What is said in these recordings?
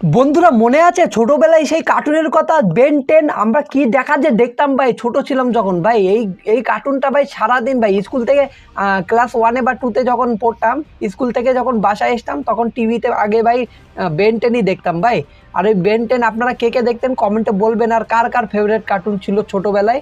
বন্ধুরা মনে আছে ছোটবেলায় সেই কার্টুনের কথা? বেন টেন আমরা কি দেখা যে দেখতাম ভাই? ছোট ছিলাম যখন ভাই, এই এই কার্টুনটা ভাই সারাদিন ভাই স্কুল থেকে ক্লাস ওয়ানে বা টুতে যখন পড়তাম স্কুল থেকে যখন বাসায় আসতাম তখন টিভিতে আগে ভাই বেন টেনই দেখতাম ভাই। আর ওই বেন টেন আপনারা কে কে দেখতেন কমেন্টে বলবেন আর কার কার ফেভারিট কার্টুন ছিল ছোটোবেলায়।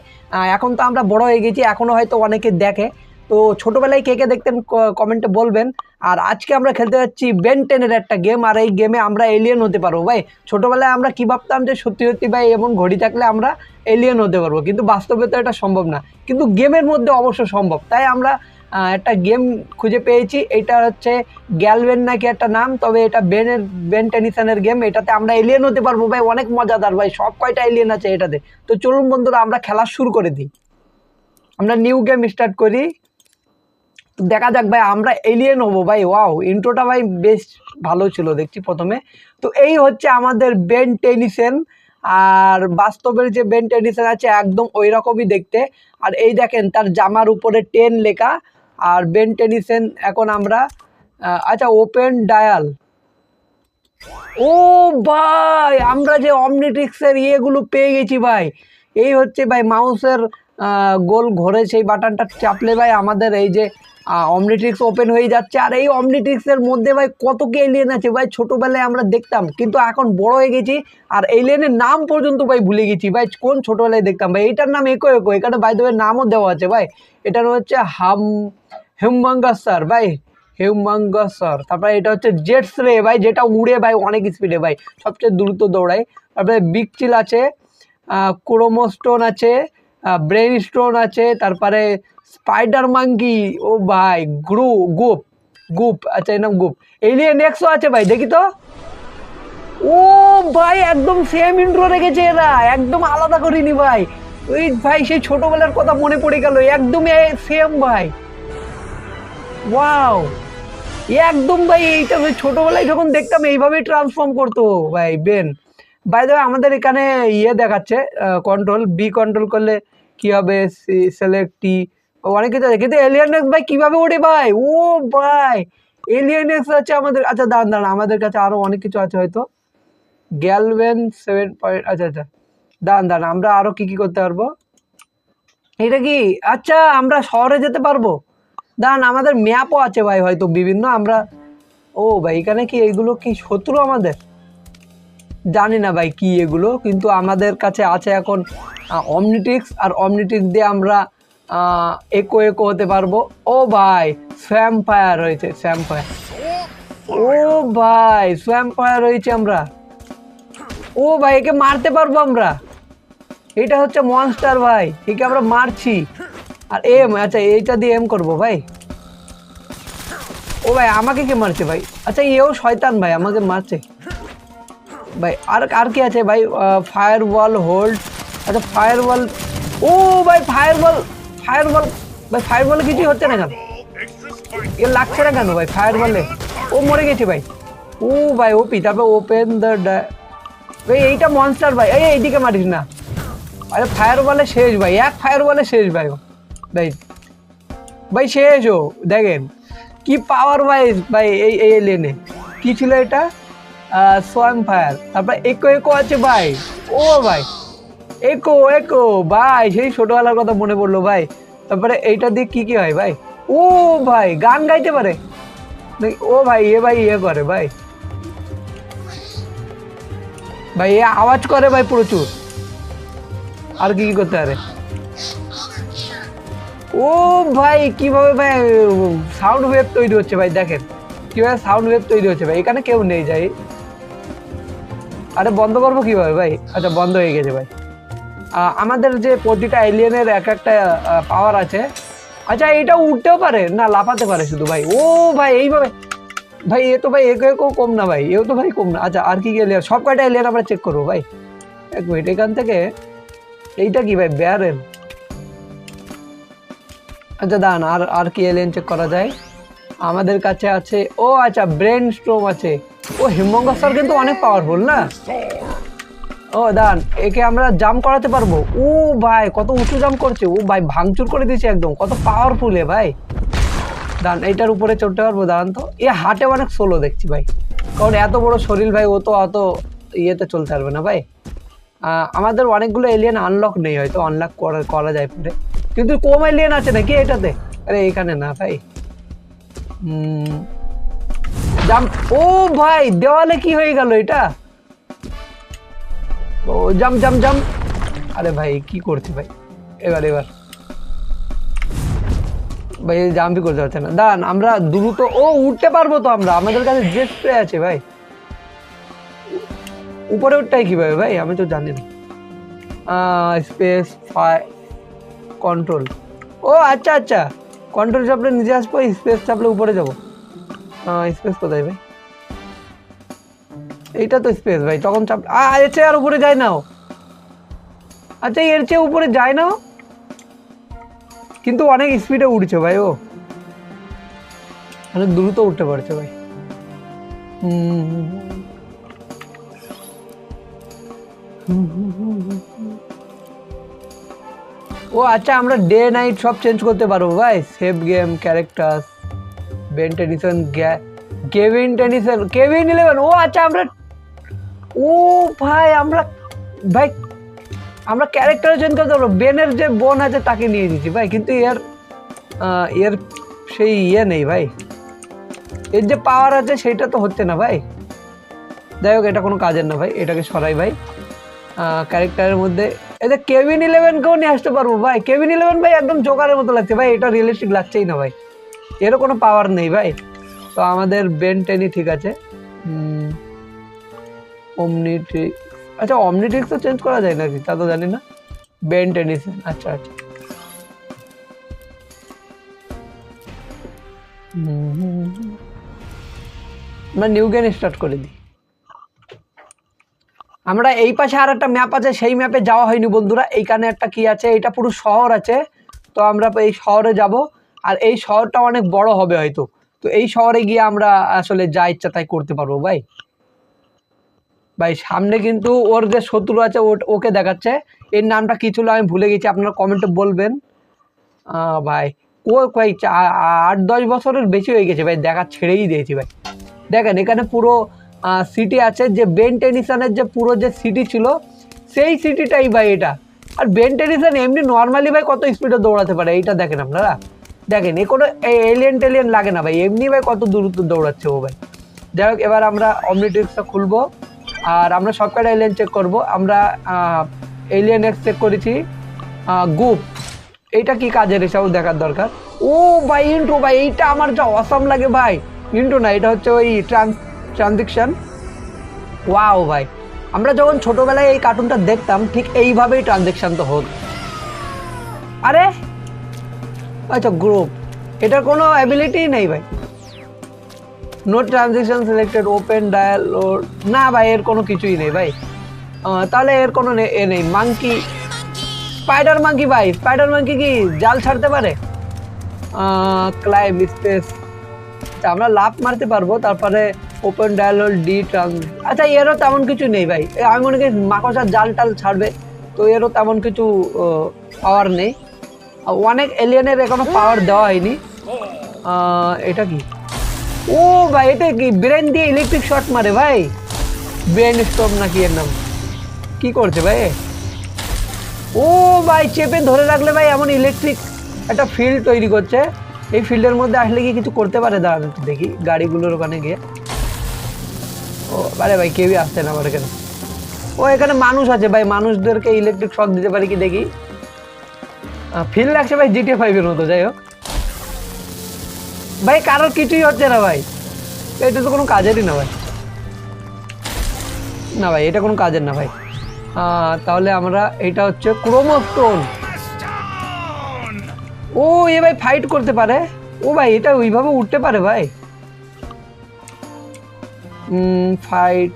এখন তো আমরা বড় হয়ে গেছি এখনও হয়তো অনেকে দেখে। তো ছোটবেলায় কে কে দেখতেন কমেন্টে বলবেন। আর আজকে আমরা খেলতে যাচ্ছি বেন টেনের একটা গেম আর এই গেমে আমরা এলিয়েন হতে পারব। ভাই, ছোটোবেলায় আমরা কি ভাবতাম যে সত্যি সত্যি ভাই, এমন ঘড়ি থাকলে আমরা এলিয়েন হতে পারব? কিন্তু বাস্তবে তো এটা সম্ভব না। কিন্তু গেমের মধ্যে অবশ্য সম্ভব। তাই আমরা একটা গেম খুঁজে পেয়েছি। এটা হচ্ছে গ্যালভেন নাকি একটা নাম, তবে এটা বেনের বেন টেনিসনের গেম এটাতে আমরা এলিয়েন হতে পারব, ভাই, অনেক মজাদার, ভাই, সব কয়টা এলিয়েন আছে এটাতে। তো চলুন বন্ধুরা, আমরা খেলা শুরু করে দিই। আমরা নিউ গেম স্টার্ট করি। দেখা যাক ভাই, আমরা এলিয়েন হব ভাই ওয়াও ইন্ট্রোটা ভাই বেশ ভালো ছিল দেখছি প্রথমে। তো এই হচ্ছে আমাদের বেন টেনিসেন আর বাস্তবের যে বেন টেনিসেন আছে একদম ওই রকমই দেখতে। আর এই দেখেন, তার জামার উপরে টেন লেখা, আর বেন টেনিসেন এখন আমরা আচ্ছা ওপেন ডায়াল ও ভাই, আমরা যে অমনিট্রিক্সের ইয়েগুলো পেয়ে গেছি ভাই। এই হচ্ছে ভাই মাউসের গোল ঘরে সেই বাটনটা চাপলে ভাই আমাদের এই যে অমনিট্রিক্স ওপেন হয়ে যাচ্ছে। আর এই অমনিট্রিক্সের মধ্যে ভাই কত কি এলিয়েন আছে ভাই? ছোটোবেলায় আমরা দেখতাম, কিন্তু এখন বড় হয়ে গেছি। আর এলিয়েনের নাম পর্যন্ত ভাই ভুলে গেছি। ভাই, কোন ছোটোবেলায় দেখতাম ভাই? এটার নাম একো একো, এখানে ভাই দেবের নামও দেওয়া আছে ভাই। এটার হচ্ছে হাম হেমবাঙ্গাসার ভাই। হিউমাঙ্গাসার তারপরে এটা হচ্ছে জেটস রে ভাই, যেটা উড়ে ভাই অনেক স্পিডে ভাই। সবচেয়ে দ্রুত দৌড়ায়। তারপরে বিগ চিল আছে ক্রোমোস্টোন আছে ব্রেন স্টোন আছে, তারপরে স্পাইডার মাঙ্কি ও ভাই গ্রু গুপ গুপ আচ্ছা এর নাম গুপ এলিয়েন এক্সও আছে ভাই, দেখি তো। ও ভাই, একদম সেম ইন্ট্রো রেখেছে এরা, একদম আলাদা করিনি ভাই। ওই ভাই, সেই ছোটবেলার কথা মনে পড়ে গেল, একদমই সেম ভাই। ওয়াও একদম ভাই, এইটা ছোটবেলায় যখন দেখতাম, এইভাবেই ট্রান্সফর্ম করতো, ভাই বেন বাই দ্য আমাদের এখানে ইয়ে দেখাচ্ছে কন্ট্রোল বি কন্ট্রোল করলে কি হবে? সিলেক্ট অনেক কিছু আছে। কিন্তু এলিয়ান এক্স ভাই কীভাবে ওঠে ভাই? ও ভাই এলিয়ান এক্স আছে আমাদের আচ্ছা দাঁড়ান দাঁড়ান, আমাদের কাছে আরও অনেক কিছু আছে হয়তো। গ্যালভেন সেভেন পয়েন্ট আচ্ছা আচ্ছা দাঁড়ান দাঁড়ান, আমরা আরও কী কী করতে পারব? এটা কি? আচ্ছা আমরা শহরে যেতে পারব। দাঁড়ান, আমাদের ম্যাপও আছে ভাই হয়তো, বিভিন্ন, আমরা, ও ভাই, এখানে কি এইগুলো কি শত্রু আমাদের? জানি না ভাই কি এগুলো কিন্তু আমাদের কাছে আছে এখন অমনিটিক্স আর অমনিটিক্স দিয়ে আমরা একো একো হতে পারব। ও ভাই স্যাম্পায়ার রয়েছে স্যাম্পায়ার ও ভাই স্যাম্পায়ার রয়েছে আমরা। ও ভাই একে মারতে পারব আমরা। এটা হচ্ছে মনস্টার ভাই একে আমরা মারছি। আর এম আচ্ছা এইটা দিয়ে এম করব ভাই। ও ভাই আমাকে কে মারছে ভাই? আচ্ছা এও শয়তান ভাই আমাকে মারছে। ভাই, আর আর কি আছে ভাই? ফায়ার ওয়াল হোল্ড আচ্ছা ফায়ার ওয়াল ও ভাই ফায়ার ওয়াল ফায়ার ওয়াল ভাই ফায়ার বলে কিছুই হচ্ছে না কেন? এ লাগছে না কেন ভাই ফায়ার বলে ও মরে গেছে ভাই। ও ভাই ওপি তারপর ওপেন দ্য ভাই এইটা মনস্টার ভাই, এই এইদিকে মারিস না। আরে ফায়ার বলে শেষ ভাই, এক ফায়ার বলে শেষ ভাই। ভাই ভাই শেষ ও, দেখেন। কি পাওয়ার ভাই ভাই, এই এই লেনে কি ছিল এটা? সোয়াম ফায়ার তারপর একো একো আছে ভাই। ও ভাই। একো একো ভাই, সেই ছোটবেলার কথা মনে পড়ল ভাই। তারপরে এইটা দিয়ে হয় ভাই? ও ভাই, গান গাইতে পারে। ও ভাই, এ ভাই ইয়ে করে ভাই। ভাই, এ আওয়াজ করে ভাই প্রচুর। আর কি কি করতে পারে? ও ভাই, কীভাবে ভাই সাউন্ড ওয়েভ তৈরি হচ্ছে ভাই, দেখেন। কীভাবে সাউন্ড ওয়েভ তৈরি হচ্ছে ভাই? এখানে কেউ নেই যাই। আরে বন্ধ করব কীভাবে ভাই? আচ্ছা বন্ধ হয়ে গেছে ভাই। আমাদের যে প্রতিটা এলিয়েনের এক একটা পাওয়ার আছে। আচ্ছা এটা উঠতেও পারে না লাফাতে পারে শুধু ভাই। ও ভাই, এইভাবে। ভাই, এ তো ভাই একে একেও কম না ভাই। এও তো ভাই কম না। আচ্ছা আর কি এলিয়ান সব কয়টা এলিয়ান আমরা চেক করব ভাই? এক মিনিট এখান থেকে এইটা কি ভাই ব্যারেল আচ্ছা দাঁড়ান, আর আর কি এলিয়েন চেক করা যায়? আমাদের কাছে আছে, ও আচ্ছা ব্রেন স্ট্রোম আছে। ও হিমঙ্গস্টার কিন্তু অনেক পাওয়ারফুল না? ও দান একে আমরা জাম করাতে পারব। ও, ভাই, কত উঁচু জাম করছে। ও, ভাই, ভাঙচুর করে দিয়েছে একদম। কত পাওয়ারফুল এ, ভাই। দান এইটার উপরে চড়তে পারব দান তো। এ, হাটে অনেক সোলো দেখছি, ভাই। কারণ এত বড় শরীর, ভাই, ও তো অত ইয়েতে চলতে পারবে না, ভাই। আমাদের অনেকগুলো এলিয়েন আনলক নেই, হয়তো আনলক করা করা যায় পরে। কিন্তু কম এলিয়েন আছে নাকি এটাতে? আরে, এখানে না, ভাই। জাম, ও ভাই, দেওয়ালে কি হয়ে গেল এটা? ও, জাম জাম জাম। আরে ভাই, কি করছি ভাই? এবার এবার। ভাই জাম্পই করতে পারছে না। দাঁড়ান, আমরা দ্রুত, ও, উঠতে পারব তো আমরা। আমাদের কাছে জেট স্প্রে আছে ভাই। উপরে উঠটাই কীভাবে ভাই আমি তো জানি না। স্পেস ফাই কন্ট্রোল ও আচ্ছা আচ্ছা। কন্ট্রোল চাপলে নিচে আসব স্পেস চাপলে উপরে যাব। স্পেস কোথায় ভাই এইটা তো স্পেস ভাই তখন চাপ আ, এর চেয়ে আর উপরে যায় না ও। আচ্ছা এর চেয়ে উপরে যায় না ও? কিন্তু অনেক স্পিডে উঠছে ভাই ও অনেক দ্রুত উঠতে পারছে ভাই। ও আচ্ছা আমরা ডে নাইট সব চেঞ্জ করতে পারব ভাই save game character Ben Tennison Kevin Tennison Kevin eleven ও আচ্ছা আমরা, ও ভাই, আমরা ভাই, আমরা ক্যারেক্টার চেঞ্জ করতে পারব বেনের যে বোন আছে তাকে নিয়ে দিচ্ছি ভাই, কিন্তু এর এর সেই ইয়ে নেই, ভাই। এর যে পাওয়ার আছে সেটা তো হচ্ছে না, ভাই। যাই হোক, এটা কোনো কাজের না, ভাই, এটাকে সরাই, ভাই। ক্যারেক্টারের মধ্যে এতে কেভিন ইলেভেনকেও নিয়ে আসতে পারব, ভাই। কেভিন ইলেভেন ভাই, একদম জোকারের মতো লাগছে, ভাই, এটা রিয়েলিস্টিক লাগছেই না, ভাই। এরও কোনো পাওয়ার নেই ভাই। তো আমাদের বেন টেনি ঠিক আছে। অমনিট্রিক আচ্ছা অমনিট্রিক্স তো চেঞ্জ করা যায় নাকি? তা তো জানি না। বেন টেনিস আচ্ছা আচ্ছা। আমরা নিউ গেম স্টার্ট করে দিই। আমরা এই পাশে আর একটা ম্যাপ আছে, সেই ম্যাপে যাওয়া হয়নি বন্ধুরা। এইখানে একটা কি আছে? এটা পুরো শহর আছে। তো আমরা এই শহরে যাব। আর এই শহরটা অনেক বড় হবে হয়তো। তো এই শহরে গিয়ে আমরা আসলে যা ইচ্ছা তাই করতে পারব ভাই। ভাই, সামনে কিন্তু ওর যে শত্রু আছে ওকে দেখাচ্ছে। এর নামটা কি ছিল আমি ভুলে গেছি, আপনারা কমেন্টে বলবেন। ভাই, ও কয়েক আট দশ বছরের বেশি হয়ে গেছে, ভাই, দেখা ছেড়েই দিয়েছি ভাই। দেখেন, এখানে পুরো সিটি আছে, যে বেন টেনিসনের যে পুরো যে সিটি ছিল, সেই সিটিটাই ভাই এটা। আর বেন টেনিসন এমনি নর্মালি ভাই কত স্পিডে দৌড়াতে পারে, এইটা দেখেন আপনারা। দেখেন, এ কোনো এলিয়েন টেলিয়েন লাগে না ভাই। এমনি ভাই কত দূরত্ব দৌড়াচ্ছে ও ভাই। যাই হোক, এবার আমরা অমনিটিক্সটা খুলবো। আর আমরা সব কটা এলিয়েন চেক করব? আমরা এলিয়েন এক্স চেক করেছি। গুপ। এইটা কি কাজের? এসেও দেখার দরকার। ও ভাই, ইন্ট্রো ভাই, এইটা আমার যা অসাম লাগে ভাই। ইন্ট্রো না, এটা হচ্ছে ওই ট্রান্স ট্রানজেকশন ওয়াও ভাই। আমরা যখন ছোটবেলায় এই কার্টুনটা দেখতাম, ঠিক এইভাবেই ট্রানজেকশন তো হোক আরে! আচ্ছা গ্রুপ এটার কোনো অ্যাবিলিটি নেই ভাই। No transaction selected open dial না ভাই, এর কোনো কিছুই নেই ভাই। তাহলে এর কোনো এ নেই। মাংকি স্পাইডার মাঙ্কি ভাই। স্পাইডার মাঙ্কি কি জাল ছাড়তে পারে? ক্লাইম স্পেস আমরা লাভ মারতে পারব, তারপরে ওপেন ডায়াল ডি ট্রান্স আচ্ছা এরও তেমন কিছু নেই ভাই। আমি মনে করি মাকসার জাল টাল ছাড়বে। তো এরও তেমন কিছু পাওয়ার নেই। অনেক এলিয়েনের এখনও পাওয়ার দেওয়া হয়নি। এটা কি? ও ভাই, এটা কি? ব্রেন দিয়ে ইলেকট্রিক শর্ট মারে ভাই। ব্রেন স্টপ নাকি এর নাম? কি করছে ভাই? ও ভাই, চেপে ধরে রাখলে ভাই এমন ইলেকট্রিক একটা ফিল্ড তৈরি করছে। এই ফিল্ডের মধ্যে আসলে কি কিছু করতে পারে। দাঁড়ান একটু দেখি, গাড়িগুলোর ওখানে গিয়ে। ও, আরে ভাই, কেউই আসছে না আমার এখানে। ও, এখানে মানুষ আছে ভাই। মানুষদেরকে ইলেকট্রিক শক দিতে পারি কি দেখি? ফিল লাগছে ভাই জিটিএ ফাইভের মতো, যাই হোক। ভাই, কারোর কিছুই হচ্ছে না ভাই। এটা তো কোনো কাজেরই না ভাই। না ভাই, এটা কোনো কাজের না ভাই। তাহলে আমরা, এটা হচ্ছে ক্রোমোস্টোন ও, এ ভাই ফাইট করতে পারে। ও ভাই, এটা ওইভাবে উঠতে পারে ভাই। Fight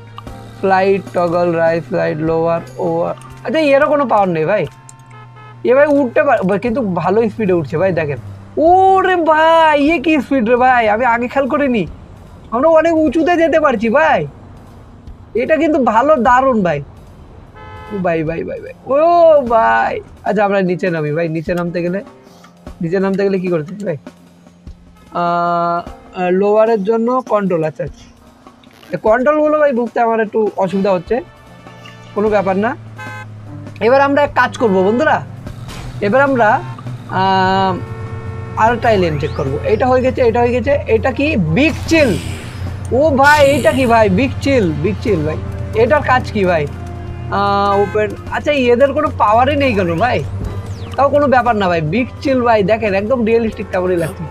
flight toggle right flight lower over আচ্ছা এরও কোনো পাওয়ার নেই ভাই। এ ভাই উঠতে পারে কিন্তু ভালো স্পিডে উঠছে ভাই, দেখেন। ও রে ভাই ইয়ে কি স্পিড রে ভাই? আমি আগে খেয়াল করিনি। আমরা অনেক উঁচুতে যেতে পারছি ভাই। এটা কিন্তু ভালো দারুণ ভাই। ভাই ভাই ভাই ভাই। ও ভাই। আচ্ছা আমরা নিচে নামি ভাই, নিচে নামতে গেলে। নিচে নামতে গেলে কি করতে ভাই? লোয়ারের জন্য কন্ট্রোল আচ্ছা আচ্ছা। কন্ট্রোলগুলো ভাই বুঝতে আমার একটু অসুবিধা হচ্ছে। কোনো ব্যাপার না। এবার আমরা এক কাজ করব, বন্ধুরা। এবার আমরা আরেকটা এলিয়েন চেক করব। এটা হয়ে গেছে, এটা হয়ে গেছে, এটা কি বিগ চিল ও ভাই, এটা কি ভাই? বিগ চিল বিগ চিল ভাই। এটার কাজ কি ভাই? ওপেন আচ্ছা এদের কোনো পাওয়ারই নেই কেন ভাই? তাও কোনো ব্যাপার না ভাই বিগ চিল ভাই, দেখেন, একদম রিয়েলিস্টিক তেমনই লাগছে।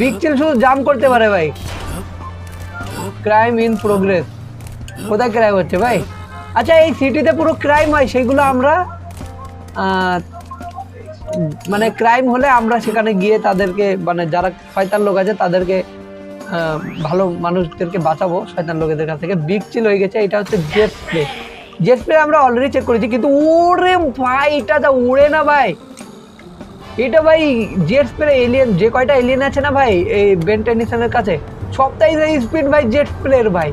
বিগ চিল শুধু জাম করতে পারে ভাই। ক্রাইম ইন প্রোগ্রেস কোথায় ক্রাইম হচ্ছে ভাই? আচ্ছা এই সিটিতে পুরো ক্রাইম হয় সেইগুলো আমরা মানে ক্রাইম হলে আমরা সেখানে গিয়ে তাদেরকে মানে যারা শয়তান লোক আছে তাদেরকে ভালো মানুষদেরকে বাঁচাবো। শয়তান লোকেদের কাছ থেকে বিগ চিল হয়ে গেছে। এটা হচ্ছে জেট স্প্রে জেট স্প্রে আমরা অলরেডি চেক করেছি, কিন্তু ওরে ভাই, এটা যা উড়ে না ভাই। এটা ভাই জেট স্প্রে এলিয়েন যে কয়টা এলিয়েন আছে না ভাই, এই বেন টেনিসনের কাছে? সবটাই স্পিড ভাই জেট স্প্রের ভাই।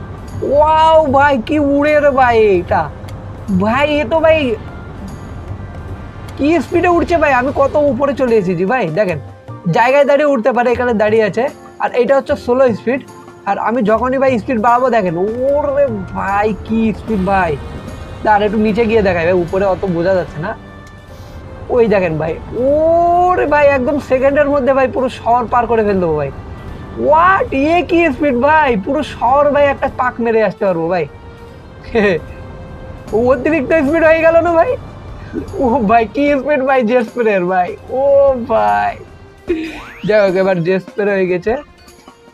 ওয়াও ভাই, কি উড়ে রে ভাই এটা ভাই, এ তো ভাই কি স্পিডে উঠছে ভাই, আমি কত উপরে চলে এসেছি ভাই, দেখেন। জায়গায় দাঁড়িয়ে উঠতে পারে, এখানে দাঁড়িয়ে আছে। আর এটা হচ্ছে ষোলো স্পিড আর আমি যখনই ভাই স্পিড বাড়াবো, দেখেন, ওরে ভাই, কি স্পিড ভাই। আর একটু নিচে গিয়ে দেখাই ভাই, উপরে অত বোঝা যাচ্ছে না। ওই দেখেন ভাই, ওরে ভাই, একদম সেকেন্ডের মধ্যে ভাই পুরো শহর পার করে ফেল দেবো ভাই। ওয়াট ইয়ে কি স্পিড ভাই? পুরো শহর ভাই একটা পাক মেরে আসতে পারব ভাই। অতিরিক্ত স্পিড হয়ে গেল না ভাই? ও ভাই, কি স্পিড ভাই জে স্প্রের ভাই? ও ভাই। যাই হোক, এবার জে স্প্রে হয়ে গেছে।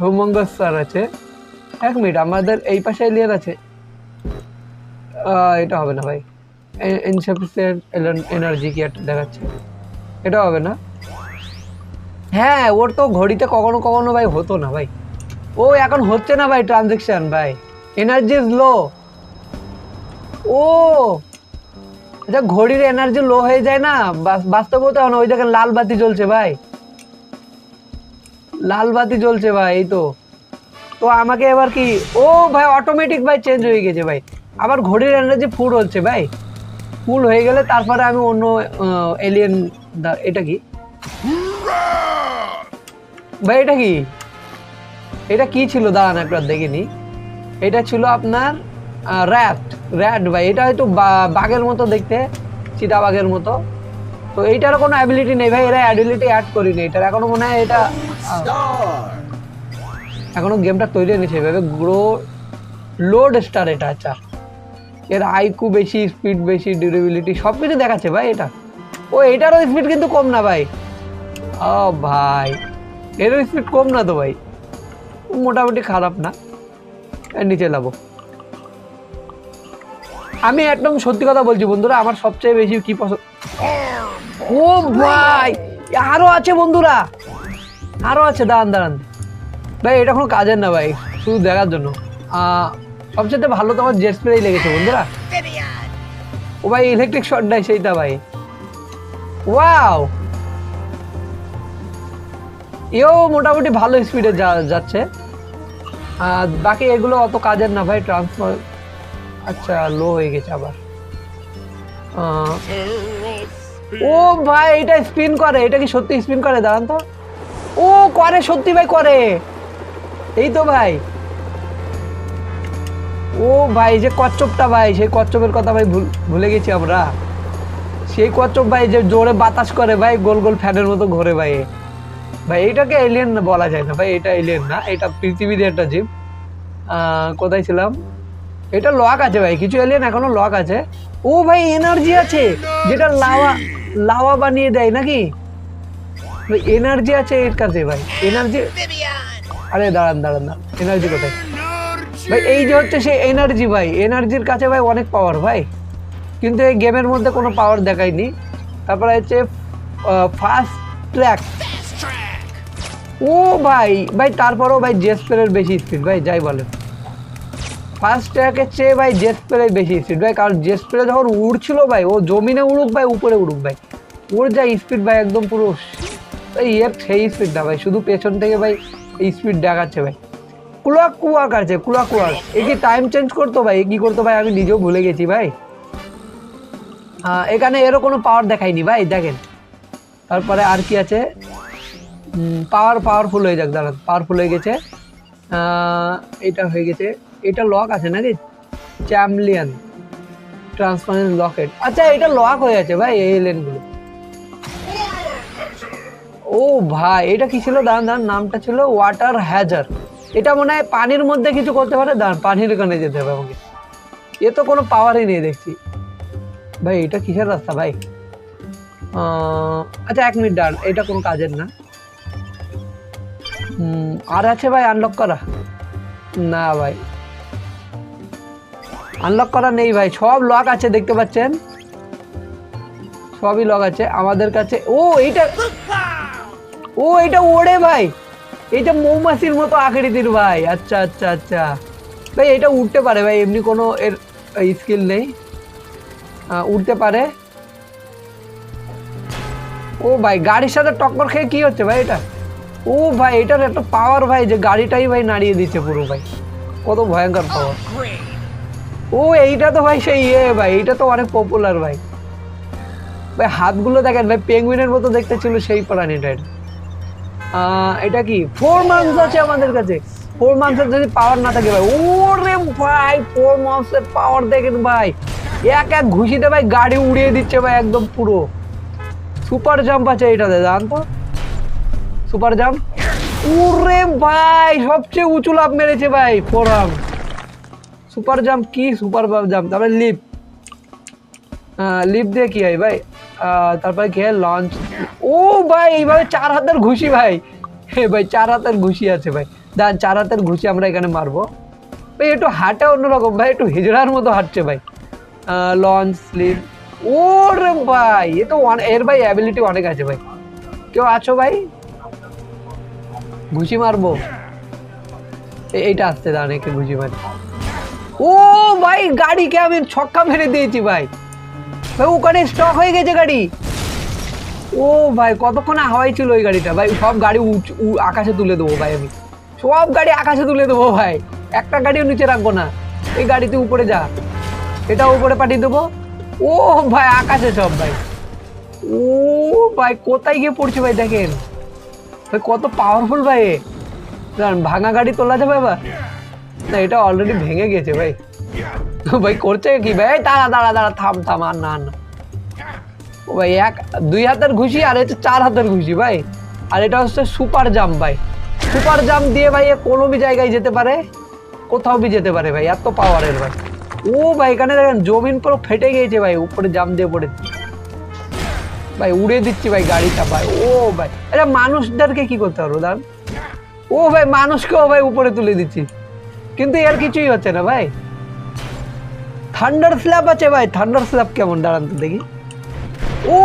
হুমঙ্গস স্যার আছে। এক মিনিট, আমাদের এই পাশে এলিয়ান আছে। এটা হবে না ভাই। ইনসাফিসিয়েন্ট এনার্জি কি একটা দেখাচ্ছে। এটা হবে না? হ্যাঁ ওর তো ঘড়িতে কখনো কখনো ভাই হতো না ভাই। ও এখন হচ্ছে না ভাই ট্রানজেকশন ভাই। এনার্জি ইজ লো ও! আচ্ছা ঘড়ির এনার্জি লো হয়ে যায় না, বাস- বাস্তবতা না ওই দেখেন লাল বাতি জ্বলছে ভাই। লাল বাতি জ্বলছে ভাই, এই তো। তো আমাকে এবার কি ও ভাই অটোমেটিক ভাই চেঞ্জ হয়ে গেছে ভাই। আবার ঘড়ির এনার্জি ফুল হচ্ছে ভাই। ফুল হয়ে গেলে তারপরে আমি অন্য এলিয়েন এটা কি? ভাই, এটা কি? এটা কি ছিল? দাঁড়ান, একবার দেখিনি এটা ছিল আপনার র্যাট র্যাট ভাই, এটা হয়তো বাঘের মতো দেখতে চিতা বাঘের মতো। তো এইটার কোনো অ্যাবিলিটি নেই ভাই, এরা অ্যাবিলিটি অ্যাড করিনি, এটার এখনও মনে হয় এটা এখনও গেমটা তৈরি হয়নি সেভাবে গ্রো লোড স্টার এটা আচ্ছা। এর আইকু বেশি স্পিড বেশি ডিউরেবিলিটি সব কিছু দেখাচ্ছে ভাই এটা। ও, এটারও স্পিড কিন্তু কম না ভাই। ও ভাই এর স্পিড কম না তো ভাই। মোটামুটি খারাপ না। নিচে লাবো। আমি একদম সত্যি কথা বলছি বন্ধুরা, আমার সবচেয়ে বেশি কি পছন্দ? ও ভাই, আরও আছে বন্ধুরা, আরও আছে, দাঁড়ান দাঁড়ান। ভাই, এটা কোনো কাজের না ভাই, শুধু দেখার জন্য। সবচেয়ে ভালো তো আমার জেট স্প্রেই লেগেছে বন্ধুরা। ও ভাই ইলেকট্রিক শট দেয় সেইটা ভাই। ওয়াও এও মোটামুটি ভালো স্পিডে যাচ্ছে। আর বাকি এগুলো অত কাজের না ভাই ট্রান্সফার আচ্ছা লো হয়ে গেছে আবার। ও ভাই এটা স্পিন করে এটা কি সত্যি স্পিন করে? দাঁড়ান তো। ও করে সত্যি ভাই করে। এই তো ভাই। ও ভাই যে কচ্ছপটা ভাই সেই কচ্ছপের কথা ভাই ভুল- গেছি আমরা। সেই কচ্ছপ ভাই যে জোরে বাতাস করে ভাই গোল গোল ফ্যানের মতো ঘোরে ভাই। ভাই এইটাকে এলিয়েন বলা যায় না। ভাই এটা এলিয়েন না এটা পৃথিবীর একটা জীব। আহ, কোথায় ছিলাম? এটা লক আছে ভাই কিছু এলিয়েন এখনও লক আছে। ও ভাই এনার্জি আছে যেটা লাওয়া লাওয়া বানিয়ে দেয় নাকি? ভাই এনার্জি আছে এর কাছে ভাই এনার্জি আরে দাঁড়ান দাঁড়ান দাঁড়ান এনার্জি কোথায়? ভাই এই যে হচ্ছে সেই এনার্জি ভাই এনার্জির কাছে ভাই অনেক পাওয়ার ভাই। কিন্তু এই গেমের মধ্যে কোনো পাওয়ার দেখায়নি। তারপরে হচ্ছে ফাস্ট ট্র্যাক ও ভাই ভাই তারপরেও ভাই জেসপেলের বেশি স্পিড ভাই যাই বলেন। ফার্স্ট ট্র্যাকের চেয়ে ভাই জেসপেলের বেশি স্পিড ভাই, কারণ জেসপেলে যখন উড়ছিল ভাই, ও জমিনে উড়ুক ভাই, উপরে উড়ুক ভাই। ওর যা স্পিড ভাই, একদম পুরো ভাই এর সেই স্পিড না ভাই, শুধু পেছন থেকে ভাই স্পিড দেখাচ্ছে ভাই। কুলাক কুয়াক আছে কুলাক কুয়াক এ কি টাইম চেঞ্জ করতো ভাই? এ কি করতো ভাই? আমি নিজেও ভুলে গেছি ভাই। এখানে এরও কোনো পাওয়ার দেখায়নি ভাই, দেখেন। তারপরে আর কি আছে? পাওয়ার পাওয়ারফুল হয়ে যাক, দাঁড়ান পাওয়ারফুল হয়ে গেছে। এটা হয়ে গেছে। এটা লক আছে নাকি? চ্যাম্লিয়ন ট্রান্সপারেন্ট লকেট আচ্ছা এটা লক হয়ে আছে ভাই, এই লেনগুলো ও ভাই, এটা কি ছিল? দাঁড়ান দাঁড়ান, নামটা ছিল ওয়াটার হ্যাজার এটা মনে হয় পানির মধ্যে কিছু করতে পারে। দাঁড়ান, পানির ওখানে যেতে হবে আমাকে। এ তো কোনো পাওয়ারই নেই দেখছি। ভাই, এটা কিসের রাস্তা ভাই? আচ্ছা এক মিনিট দাঁড়ান, এটা কোনো কাজের না? আর আছে ভাই আনলক করা? না ভাই। আনলক করা নেই ভাই, সব লক আছে, দেখতে পাচ্ছেন? সবই লক আছে, আমাদের কাছে, ও, এইটা, ও এটা ওড়ে ভাই। এটা মৌমাছির মতো আকৃতির ভাই আচ্ছা আচ্ছা আচ্ছা। ভাই এটা উঠতে পারে ভাই, এমনি কোনো এর স্কিল নেই। উঠতে পারে। ও ভাই, গাড়ির সাথে টক্কর খেয়ে কি হচ্ছে ভাই এটা? ও ভাই, এটার একটা পাওয়ার ভাই, যে গাড়িটাই ভাই নাড়িয়ে দিচ্ছে পুরো ভাই। কত ভয়ঙ্কর পাওয়ার ও, এইটা তো ভাই সেই ইয়ে ভাই, এইটা তো অনেক পপুলার ভাই। ভাই, হাতগুলো দেখেন ভাই পেঙ্গুইনের মতো দেখতে ছিল সেই প্রাণীটা এটা কি? ফোর মান্থস আছে আমাদের কাছে। ফোর মান্থসের যদি পাওয়ার না থাকে ভাই, ওরে ভাই ফোর মান্থসের পাওয়ার দেখেন ভাই। এক এক ঘুষিতে ভাই গাড়ি উড়িয়ে দিচ্ছে ভাই একদম পুরো। সুপার জাম্প আছে এটাতে জান তো। সুপার জাম্প ওরে ভাই, সবচেয়ে উঁচু লাভ মেরেছে ভাই ফোর আর্ম সুপার জাম্প কি? সুপার জাম্প, তারপরে লিপ। লিপ দিয়ে কি হয় ভাই? তারপরে কি হয়? লঞ্চ। ও ভাই, এইভাবে চার হাতের ঘুষি ভাই। হে ভাই, চার হাতের ঘুষি আছে ভাই। দাঁড়ান, চার হাতের ঘুষি আমরা এখানে মারবো। ভাই, একটু হাঁটা অন্যরকম ভাই, একটু হিজড়ার মতো হাঁটছে ভাই। লঞ্চ স্লিপ ও রে ভাই, এ তো এর ভাই অ্যাবিলিটি অনেক আছে ভাই। কেউ আছো ভাই? ঘুষি মারবো। এইটা আসতে একটু ঘুষি মারি। ও ভাই, গাড়িকে আমি ছক্কা মেরে দিয়েছি ভাই। ভাই, ওখানে স্টক হয়ে গেছে গাড়ি। ও ভাই, কতক্ষণে হাওয়াই ছিল ওই গাড়িটা? ভাই, সব গাড়ি আকাশে তুলে দেবো ভাই আমি। সব গাড়ি আকাশে তুলে দেবো ভাই। একটা গাড়িও নিচে রাখব না। এই গাড়িতে উপরে যা। এটা উপরে পাঠিয়ে দেবো। ও ভাই, আকাশে সব ভাই। ও ভাই, কোথায় গিয়ে পড়ছে ভাই, দেখেন। ভাই, কত পাওয়ারফুল ভাই। ভাঙা গাড়ি তোলা যাবে এবার না, এটা অলরেডি ভেঙে গেছে ভাই। ভাই করছে কি ভাই? দাঁড়া দাঁড়া দাঁড়া, থাম থাম, আর না না। ও ভাই, এক, দুই হাতের ঘুষি আর এটা চার হাতের ঘুষি ভাই। আর এটা হচ্ছে সুপার জাম্প ভাই। সুপার জাম্প দিয়ে ভাই কোনো বি জায়গায় যেতে পারে? কোথাও বি যেতে পারে ভাই, এত পাওয়ারের ভাই। ও ভাই, এখানে দেখেন, জমিন পুরো ফেটে গিয়েছে ভাই, উপরে জাম্প দিয়ে পড়ে। ভাই, উড়ে দিচ্ছি ভাই গাড়িটা ভাই, ও ভাই। এটা মানুষদেরকে কি করতে পারব দাঁড়ান ও ভাই, মানুষকেও ভাই উপরে তুলে দিচ্ছি। কিন্তু এর কিছুই হচ্ছে না, ভাই। থান্ডার স্ল্যাব আছে, ভাই। থান্ডার স্ল্যাব কেমন? দাঁড়ান তো দেখি। ও,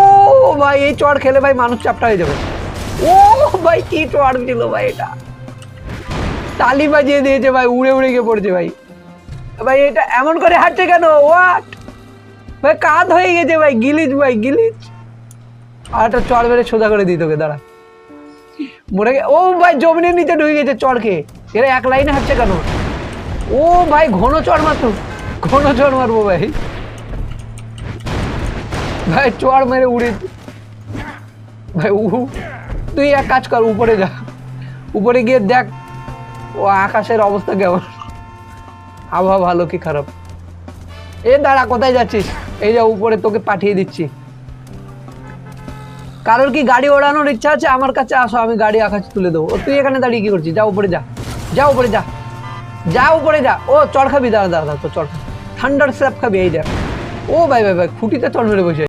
ভাই, এই চড় খেলে, ভাই, মানুষ চাপটা হয়ে যাবে। ও, ভাই, কি চড় ছিল ভাই, এটা। তালি বাজিয়ে দিয়েছে, ভাই, উড়ে উড়ে গিয়ে পড়ছে, ভাই। ভাই, এটা এমন করে হাঁটছে কেন? হোয়াট ভাই, কাঁধ হয়ে গেছে, ভাই, গিলিচ ভাই, গিলিচ। আর একটা চড় মেরে সোজা করে দিই তোকে, দাঁড়া। মরে ও, ভাই, জমিনের নিচে ঢুকে গেছে খেয়ে এরা এক লাইনে হাঁটছে কেন? ও ভাই, ঘন চড় মারতো। ঘন চড় মারবো ভাই। ভাই, চড় মেরে উড়ে ভাই, উ, তুই এক কাজ কর, উপরে যা। উপরে গিয়ে দেখ, ও আকাশের অবস্থা কেমন। আবহাওয়া ভালো কি খারাপ। এ, দাঁড়া, কোথায় যাচ্ছিস? এই যা উপরে তোকে পাঠিয়ে দিচ্ছি। কারোর কি গাড়ি ওড়ানোর ইচ্ছা আছে? আমার কাছে আসো, আমি গাড়ি আকাশে তুলে দেবো। তুই এখানে দাঁড়িয়ে কি করছিস? যা, উপরে যা। যা, উপরে যা। যা উপরে যা। ও, চড় খাবি, দাঁড়া দাঁড়া দাঁড়া তো চড় খাবি। ঠান্ডার স্ল্যাপ খাবি, এই দেখ। ও, ভাই ভাই ভাই, খুঁটিতে চড় মেরে বসে